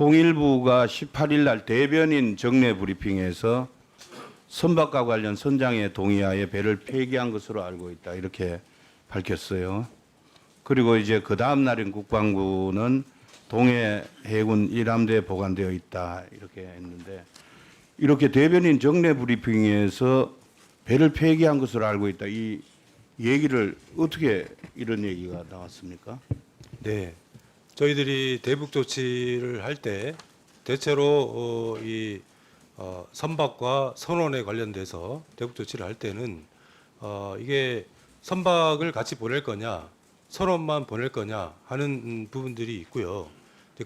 통일부가 18일 날 대변인 정례 브리핑에서 선박과 관련 선장의 동의하에 배를 폐기한 것으로 알고 있다 이렇게 밝혔어요. 그리고 이제 그 다음 날인 국방부는 동해 해군 일함대에 보관되어 있다 이렇게 했는데 이렇게 대변인 정례 브리핑에서 배를 폐기한 것으로 알고 있다 이 얘기를 어떻게 이런 얘기가 나왔습니까? 네, 저희들이 대북 조치를 할 때 대체로 어, 이 어, 선박과 선원에 관련돼서 대북 조치를 할 때는 어, 이게 선박을 같이 보낼 거냐, 선원만 보낼 거냐 하는 음, 부분들이 있고요.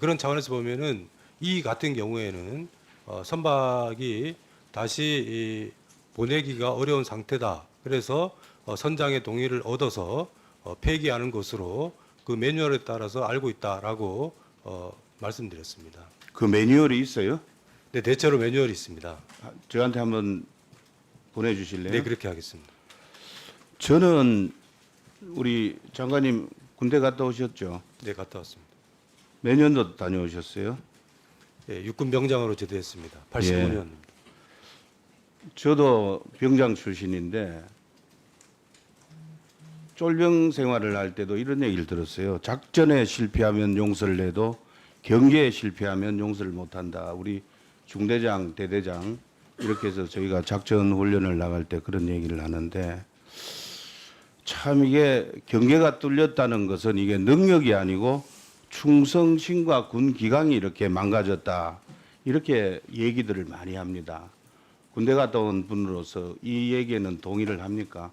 그런 차원에서 보면은 이 같은 경우에는 어, 선박이 다시 이 보내기가 어려운 상태다. 그래서 어, 선장의 동의를 얻어서 어, 폐기하는 것으로 그 매뉴얼에 따라서 알고 있다라고 어, 말씀드렸습니다. 그 매뉴얼이 있어요? 네, 대체로 매뉴얼이 있습니다. 아, 저한테 한번 보내주실래요? 네, 그렇게 하겠습니다. 저는 우리 장관님 군대 갔다 오셨죠? 네, 갔다 왔습니다. 몇 년도 다녀오셨어요? 예, 육군 병장으로 제대했습니다. 85년. 저도 병장 출신인데 쫄병 생활을 할 때도 이런 얘기를 들었어요. 작전에 실패하면 용서를 내도 경계에 실패하면 용서를 못한다. 우리 중대장, 대대장 이렇게 해서 저희가 작전 훈련을 나갈 때 그런 얘기를 하는데 참 이게 경계가 뚫렸다는 것은 이게 능력이 아니고 충성심과 군 기강이 이렇게 망가졌다. 이렇게 얘기들을 많이 합니다. 군대 갔다 온 분으로서 이 얘기에는 동의를 합니까?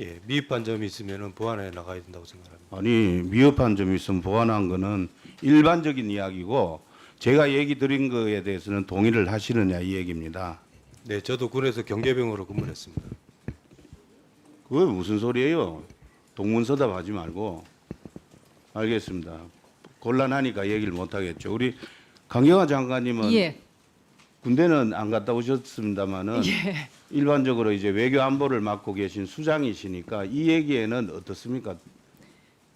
예, 미흡한 점이 있으면 보완해 나가야 된다고 생각합니다. 아니 미흡한 점이 있으면 보완한 거는 일반적인 이야기고 제가 얘기 드린 거에 대해서는 동의를 하시느냐 이 얘기입니다. 네, 저도 군에서 경계병으로 근무했습니다. 그게 무슨 소리예요? 동문서답하지 말고 알겠습니다. 곤란하니까 얘기를 못 하겠죠. 우리 강경화 장관님은 예, 군대는 안 갔다 오셨습니다만은 예. 일반적으로 이제 외교 안보를 맡고 계신 수장이시니까 이 얘기에는 어떻습니까?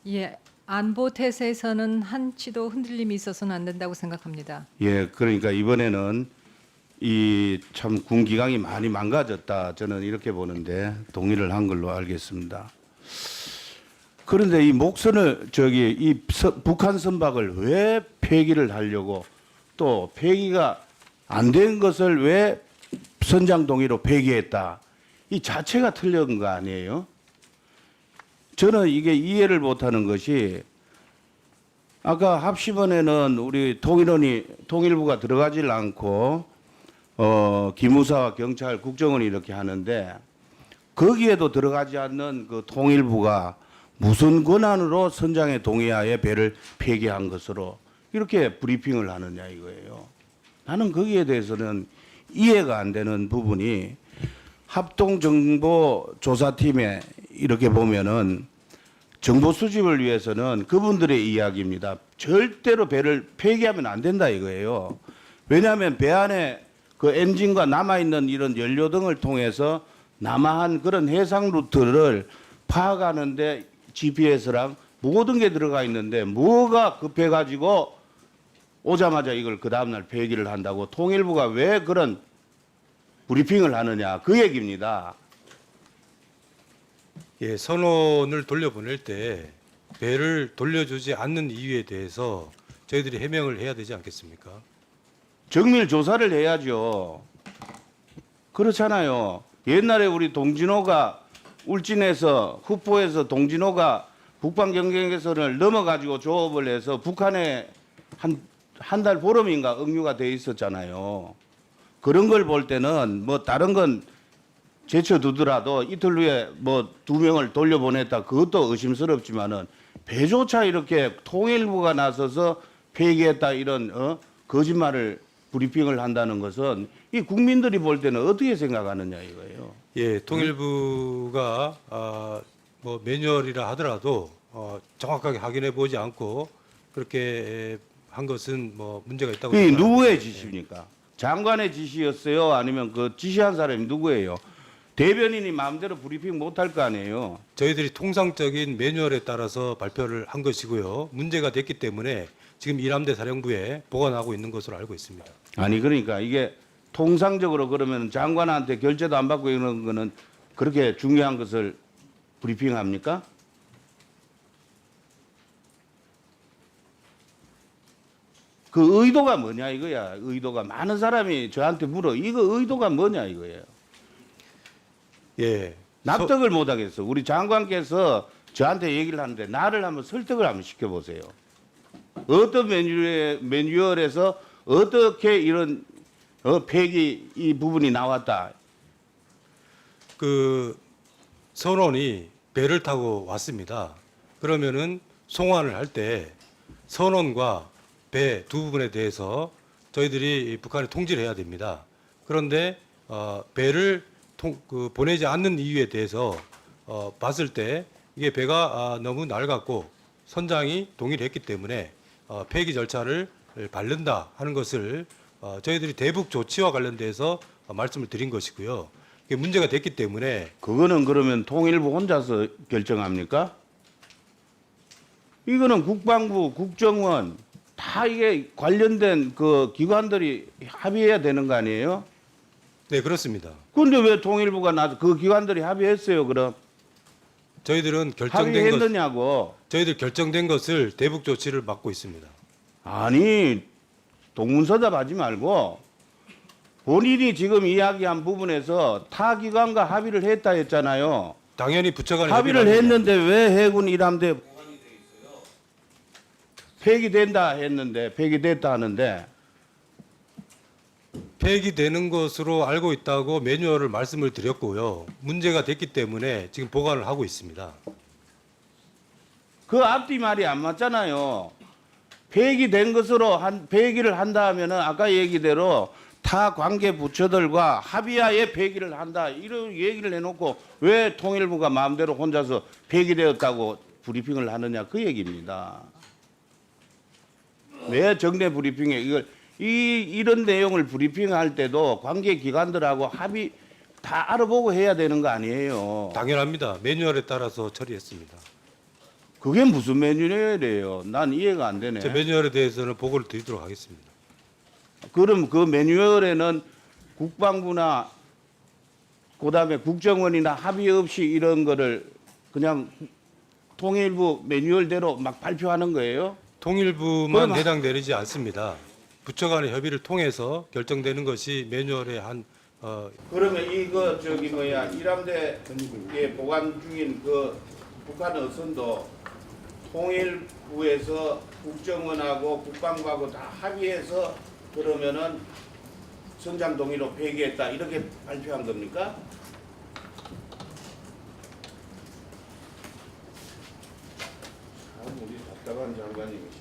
예, 안보 태세에서는 한치도 흔들림이 있어서는 안 된다고 생각합니다. 예, 그러니까 이번에는 이 참 군 기강이 많이 망가졌다. 저는 이렇게 보는데 동의를 한 걸로 알겠습니다. 그런데 이 목선을 저기 이 서- 북한 선박을 왜 폐기를 하려고 또 폐기가 안 된 것을 왜 선장 동의로 폐기했다. 이 자체가 틀린 거 아니에요? 저는 이게 이해를 못하는 것이 아까 합시번에는 우리 통일원이 통일부가 들어가질 않고 어 기무사와 경찰 국정원이 이렇게 하는데 거기에도 들어가지 않는 그 통일부가 무슨 권한으로 선장의 동의하에 배를 폐기한 것으로 이렇게 브리핑을 하느냐 이거예요. 나는 거기에 대해서는 이해가 안 되는 부분이 합동정보조사팀에 이렇게 보면은 정보 수집을 위해서는 그분들의 이야기입니다. 절대로 배를 폐기하면 안 된다 이거예요. 왜냐하면 배 안에 그 엔진과 남아있는 이런 연료 등을 통해서 남아한 그런 해상 루트를 파악하는데 GPS랑 모든 게 들어가 있는데 뭐가 급해가지고 오자마자 이걸 그 다음날 폐기를 한다고 통일부가 왜 그런 브리핑을 하느냐 그 얘기입니다. 예, 선원을 돌려보낼 때 배를 돌려주지 않는 이유에 대해서 저희들이 해명을 해야 되지 않겠습니까? 정밀 조사를 해야죠. 그렇잖아요. 옛날에 우리 동진호가 울진에서 후포에서 동진호가 북방 경계선을 넘어가지고 조업을 해서 북한에 한 한 달 보름인가 응유가 돼 있었잖아요. 그런 걸 볼 때는 뭐 다른 건 제쳐두더라도 이틀 후에 뭐 두 명을 돌려보냈다 그것도 의심스럽지만은 배조차 이렇게 통일부가 나서서 폐기했다 이런 어? 거짓말을 브리핑을 한다는 것은 이 국민들이 볼 때는 어떻게 생각하느냐 이거예요. 예, 통일부가 아, 뭐 매뉴얼이라 하더라도 어, 정확하게 확인해 보지 않고 그렇게 한 것은 뭐 문제가 있다고 이 생각합니다. 누구의 지시입니까? 장관의 지시였어요? 아니면 그 지시한 사람이 누구예요? 대변인이 마음대로 브리핑 못할 거 아니에요. 저희들이 통상적인 매뉴얼에 따라서 발표를 한 것이고요. 문제가 됐기 때문에 지금 이남대 사령부에 보관하고 있는 것으로 알고 있습니다. 아니 그러니까 이게 통상적으로 그러면 장관한테 결제도 안 받고 이런 거는 그렇게 중요한 것을 브리핑합니까? 그 의도가 뭐냐 이거야. 의도가 많은 사람이 저한테 물어. 이거 의도가 뭐냐 이거예요. 예. 납득을 못 하겠어. 우리 장관께서 저한테 얘기를 하는데 나를 한번 설득을 한번 시켜 보세요. 어떤 매뉴얼에, 매뉴얼에서 어떻게 이런 어, 폐기 이 부분이 나왔다. 그 선원이 배를 타고 왔습니다. 그러면은 송환을 할 때 선원과 배 두 부분에 대해서 저희들이 북한에 통지를 해야 됩니다. 그런데 어, 배를 통, 그 보내지 않는 이유에 대해서 어, 봤을 때 이게 배가 아, 너무 낡았고 선장이 동의를 했기 때문에 어, 폐기 절차를 밟는다 하는 것을 어, 저희들이 대북 조치와 관련돼서 어, 말씀을 드린 것이고요. 이게 문제가 됐기 때문에 그거는 그러면 통일부 혼자서 결정합니까? 이거는 국방부, 국정원 다 이게 관련된 그 기관들이 합의해야 되는 거 아니에요? 네 그렇습니다. 근데 왜 통일부가 나서 그 기관들이 합의했어요? 그럼 저희들은 결정된 것 합의했느냐고? 저희들 결정된 것을 대북 조치를 맡고 있습니다. 아니 동문서답하지 말고 본인이 지금 이야기한 부분에서 타 기관과 합의를 했다 했잖아요. 당연히 부처 간에 합의를 합의를 했는데 왜 해군 일함대 폐기된다 했는데 폐기됐다 하는데 폐기되는 것으로 알고 있다고 매뉴얼을 말씀을 드렸고요. 문제가 됐기 때문에 지금 보관을 하고 있습니다. 그 앞뒤 말이 안 맞잖아요. 폐기된 것으로 한 폐기를 한다 하면은 아까 얘기대로 타 관계 부처들과 합의하에 폐기를 한다 이런 얘기를 해놓고 왜 통일부가 마음대로 혼자서 폐기되었다고 브리핑을 하느냐 그 얘기입니다. 왜 정례 브리핑에 이걸 이 이런 내용을 브리핑할 때도 관계 기관들하고 합의 다 알아보고 해야 되는 거 아니에요. 당연합니다. 매뉴얼에 따라서 처리했습니다. 그게 무슨 매뉴얼이에요? 난 이해가 안 되네. 제 매뉴얼에 대해서는 보고를 드리도록 하겠습니다. 그럼 그 매뉴얼에는 국방부나 그다음에 국정원이나 합의 없이 이런 거를 그냥 통일부 매뉴얼대로 막 발표하는 거예요? 통일부만 하- 해당되지 않습니다. 부처 간의 협의를 통해서 결정되는 것이 매뉴얼의 한 어, 그러면 이거 저기 뭐야 이람대 에 보관 중인 그 북한 어선도 통일부에서 국정원하고 국방부하고 다 합의해서 그러면은 선장 동의로 폐기했다 이렇게 발표한 겁니까? 참 우리 답답한 장관님이시네.